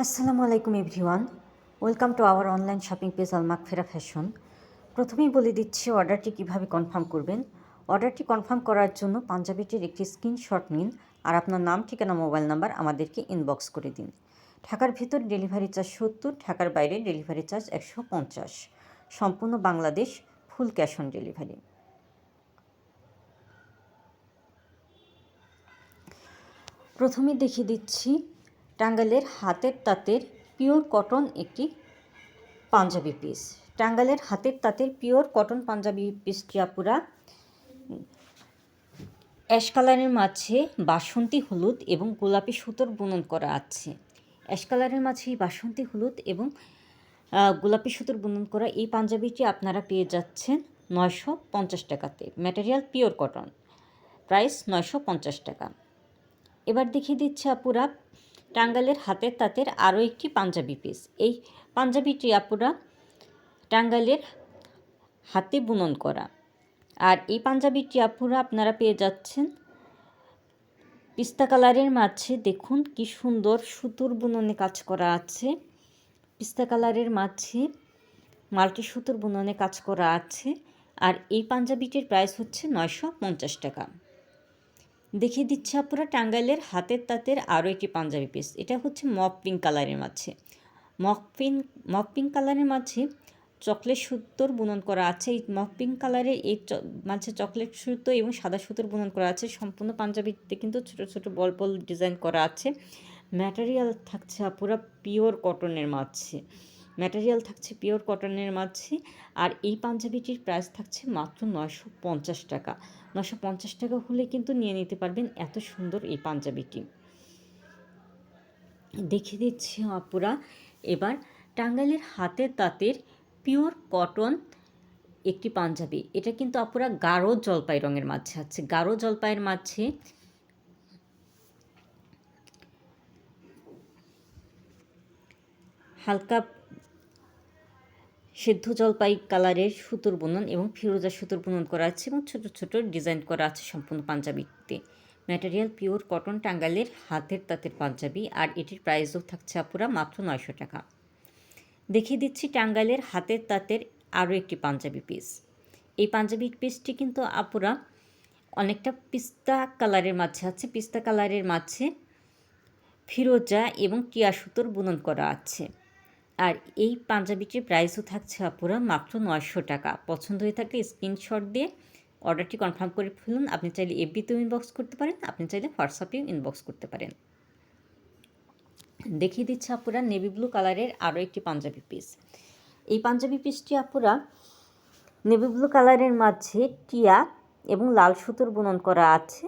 আসসালামু আলাইকুম everyone. Welcome to our online shopping page আলমাক ফেরা ফ্যাশন। প্রথমেই বলে দিচ্ছি, অর্ডারটি কীভাবে কনফার্ম করবেন? অর্ডারটি কনফার্ম করার জন্য পাঞ্জাবিটির একটি স্ক্রিনশট নিন আর আপনার নাম, ঠিকানা, মোবাইল নাম্বার আমাদেরকে ইনবক্স করে দিন। ঢাকার ভেতর ডেলিভারি চার্জ সত্তর, ঢাকার বাইরে ডেলিভারি চার্জ একশো পঞ্চাশ। সম্পূর্ণ Bangladesh full cash on delivery. প্রথমে দেখিয়ে দিচ্ছি টাঙ্গাইলের হাতের তাঁতের পিওর কটন একটি পাঞ্জাবি পিস টাঙ্গালের হাতের তাঁতের পিওর কটন পাঞ্জাবি পিসটি আপুরা, অ্যাশ কালারের মাঝে বাসন্তী, হলুদ এবং গোলাপি সুতোর বুনন করা আছে। অ্যাশ কালারের মাঝে বাসন্তী, হলুদ এবং গোলাপি সুতোর বুনন করা এই পাঞ্জাবিটি আপনারা পেয়ে যাচ্ছেন নয়শো পঞ্চাশ টাকাতে। ম্যাটেরিয়াল পিওর কটন প্রাইস নয়শো পঞ্চাশ টাকা। এবার দেখিয়ে দিচ্ছে আপুরা টাঙ্গাইলের হাতের তাঁতের আরও একটি পাঞ্জাবি পিস এই পাঞ্জাবিটি আপুরা টাঙ্গাইলের হাতে বুনন করা। আর এই পাঞ্জাবিটি আপুরা আপনারা পেয়ে যাচ্ছেন পিস্তা কালারের মাঝে। দেখুন কি সুন্দর সুতোর বুননে কাজ করা আছে। পিস্তা কালারের মাঝে মাল্টি সুতোর বুননে কাজ করা আছে। আর এই পাঞ্জাবিটির প্রাইস হচ্ছে নয়শো পঞ্চাশ টাকা। দেখিয়ে দিচ্ছে আপুরা, টাঙ্গাইলের হাতের তাঁতের আরও একটি পাঞ্জাবি পিস এটা হচ্ছে মক পিঙ্ক কালারের মাঝে। মক পিঙ্ক মক পিঙ্ক কালারের মাঝে চকলেট সুতোর বুনন করা আছে। এই মক পিঙ্ক কালারের এই মাঝে চকলেট সুতো এবং সাদা সুতোর বুনন করা আছে। সম্পূর্ণ পাঞ্জাবিতে কিন্তু ছোটো ছোটো বল বল ডিজাইন করা আছে। ম্যাটেরিয়াল থাকছে আপুরা পিওর কটনের মাঝে। ম্যাটেরিয়াল থাকছে পিওর কটনের মাঝে, আর এই পাঞ্জাবিটির প্রাইস থাকছে মাত্র নয়শো পঞ্চাশ টাকা। নশো পঞ্চাশ টাকা হলে কিন্তু নিয়ে নিতে পারবেন এত সুন্দর এই পাঞ্জাবিটি। দেখে দিচ্ছি আপুরা, এবার টাঙ্গাইলের হাতের তাঁতের পিওর কটন একটি পাঞ্জাবি। এটা কিন্তু আপুরা গাঢ় জলপাই রঙের মাঝে আছে। গাঢ় জলপাইয়ের মাঝে হালকা সেদ্ধ জলপাই কালারের সুতোর বুনন এবং ফিরোজা সুতোর বুনন করা আছে এবং ছোট ছোট ডিজাইন করা আছে সম্পূর্ণ পাঞ্জাবিতে। ম্যাটেরিয়াল পিওর কটন টাঙ্গাইলের হাতের তাঁতের পাঞ্জাবি আর এটির প্রাইসও থাকছে আপুরা মাত্র নয়শো টাকা। দেখিয়ে দিচ্ছি টাঙ্গাইলের হাতের তাঁতের আরও একটি পাঞ্জাবি পিস এই পাঞ্জাবি পিসটি কিন্তু আপুরা অনেকটা পিস্তা কালারের মাঝে আছে। পিস্তা কালারের মাঝে ফিরোজা এবং টিয়া সুতোর বুনন করা আছে। আর এই পাঞ্জাবিটির প্রাইসও থাকছে আপুরা মাত্র নয়শো টাকা। পছন্দ হয়ে থাকলে স্ক্রিনশট দিয়ে অর্ডারটি কনফার্ম করে ফেলুন। আপনি চাইলে এফবিতেও ইনবক্স করতে পারেন, আপনি চাইলে হোয়াটসঅ্যাপেও ইনবক্স করতে পারেন। দেখিয়ে দিচ্ছে আপুরা নেভি ব্লু কালারের আরও একটি পাঞ্জাবি পিস এই পাঞ্জাবি পিসটি আপুরা নেভি ব্লু কালারের মাঝে টিয়া এবং লাল সুতোর বুনন করা আছে।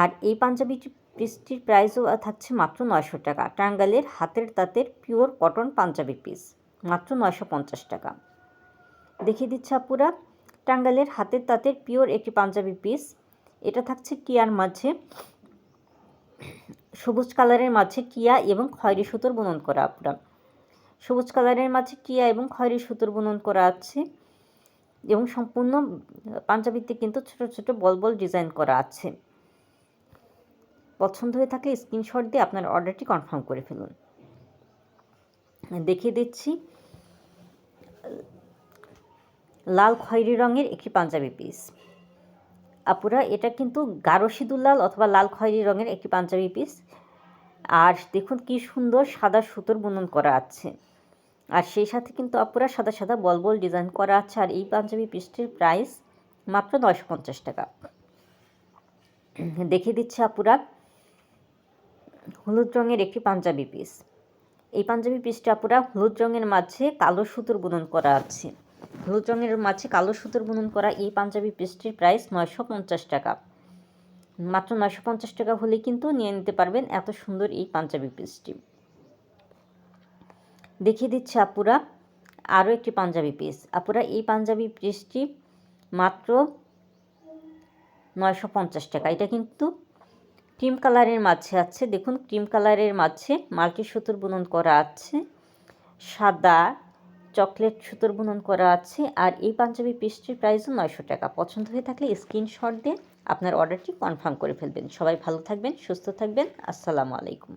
আর এই পাঞ্জাবিটি পিসটির প্রাইসও থাকছে মাত্র নয়শো টাকা। টাঙ্গালের হাতের তাঁতের পিওর কটন পাঞ্জাবি পিস, মাত্র নয়শো পঞ্চাশ টাকা। দেখিয়ে দিচ্ছে আপুরা টাঙ্গালের হাতের তাঁতের পিওর একটি পাঞ্জাবি পিস। এটা থাকছে টিয়ার মাঝে, সবুজ কালারের মাঝে টিয়া এবং খয়েরি সুতোর বুনন করা আপুরা। সবুজ কালারের মাঝে টিয়া এবং খয়েরি সুতোর বুনন করা আছে এবং সম্পূর্ণ পাঞ্জাবিতে কিন্তু ছোট ছোট বল বল ডিজাইন করা আছে। পছন্দ হয়ে থাকলে স্ক্রিনশট দিয়ে আপনার অর্ডারটি কনফার্ম করে ফেলুন। দেখিয়ে দিচ্ছি, লাল খয়েরি রঙের একটি পাঞ্জাবি পিস আপুরা, এটা কিন্তু গাঢ় সিঁদুর লাল অথবা লাল খয়েরি রঙের একটি পাঞ্জাবি পিস আর দেখুন কি সুন্দর সাদা সুতোর বুনন করা আছে। আর সেই সাথে কিন্তু আপুরা সাদা সাদা বল বল ডিজাইন করা আছে। আর এই পাঞ্জাবি পিসটির প্রাইস মাত্র নয়শো পঞ্চাশ টাকা। দেখিয়ে দিচ্ছে আপুরা হলুদ রঙের একটি পাঞ্জাবি পিস এই পাঞ্জাবি পিসটা আপুরা হলুদ রঙের মাঝে কালো সুতোর বুনন করা আছে। হলুদ রঙের মাঝে কালো সুতোর বুনন করা এই পাঞ্জাবি পিসটির প্রাইস নয়শো পঞ্চাশ টাকা। মাত্র নয়শো পঞ্চাশ টাকা হলে কিন্তু নিয়ে নিতে পারবেন এত সুন্দর এই পাঞ্জাবি পিসটি দেখিয়ে দিচ্ছে আপুরা আরও একটি পাঞ্জাবি পিস আপুরা এই পাঞ্জাবি পিসটি মাত্র নয়শো পঞ্চাশ টাকা। এটা কিন্তু ক্রিম কালারের মাঝে আছে। দেখুন, ক্রিম কালারের মাঝে মাল্টি সুতোর বুনন করা আছে। সাদা চকলেট সুতোর বুনন করা আছে। আর এই পাঞ্জাবি পিসটির প্রাইসও নয়শো টাকা। পছন্দ হয়ে থাকলে স্ক্রিনশট দিয়ে আপনার অর্ডারটি কনফার্ম করে ফেলবেন। সবাই ভালো থাকবেন, সুস্থ থাকবেন। আসসালামু আলাইকুম।